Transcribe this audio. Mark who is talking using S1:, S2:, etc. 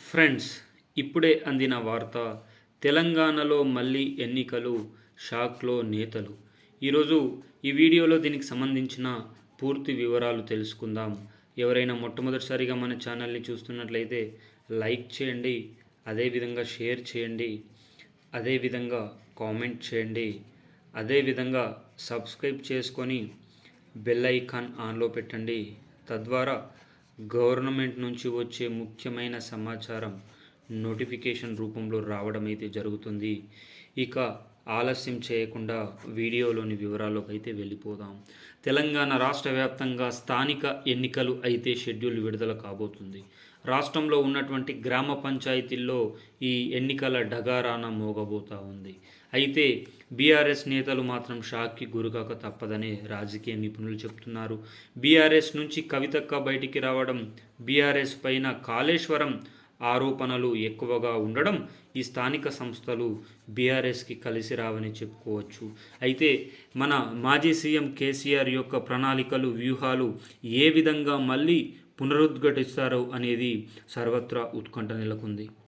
S1: Friends ఇప్పుడే అందిన వార్త తెలంగాణలో మళ్ళీ ఎన్నికలు షాక్లో నేతలు. ఈరోజు ఈ వీడియోలో దీనికి సంబంధించిన పూర్తి వివరాలు తెలుసుకుందాం. ఎవరైనా మొట్టమొదటిసారిగా మన ఛానల్ని చూస్తున్నట్లయితే లైక్ చేయండి అదేవిధంగా షేర్ చేయండి అదేవిధంగా కామెంట్ చేయండి అదేవిధంగా సబ్స్క్రైబ్ చేసుకొని బెల్ ఐకాన్ ఆన్లో పెట్టండి. తద్వారా గవర్నమెంట్ నుంచి వచ్చే ముఖ్యమైన సమాచారం నోటిఫికేషన్ రూపంలో రావడం అయితే జరుగుతుంది. ఇక ఆలస్యం చేయకుండా వీడియోలోని వివరాల్లోకి అయితే వెళ్ళిపోదాం. తెలంగాణ రాష్ట్ర వ్యాప్తంగా స్థానిక ఎన్నికలు అయితే షెడ్యూల్ విడుదల కాబోతుంది. రాష్ట్రంలో ఉన్నటువంటి గ్రామ పంచాయతీల్లో ఈ ఎన్నికల డగారాన మోగబోతా ఉంది. అయితే బీఆర్ఎస్ నేతలు మాత్రం షాక్కి గురికాక తప్పదనే రాజకీయ నిపుణులు చెప్తున్నారు. బీఆర్ఎస్ నుంచి కవితక్క బయటికి రావడం బీఆర్ఎస్ పైన కాళేశ్వరం ఆరోపణలు ఎక్కువగా ఉండడం ఈ స్థానిక సంస్థలు బీఆర్ఎస్కి కలిసి రావని చెప్పుకోవచ్చు. అయితే మన మాజీ సీఎం కేసీఆర్ యొక్క ప్రణాళికలు వ్యూహాలు ఏ విధంగా మళ్ళీ పునరుద్ఘటిస్తారో అనేది సర్వత్రా ఉత్కంఠ నెలకొంది.